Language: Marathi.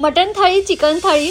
मटन थाळी चिकन थाळी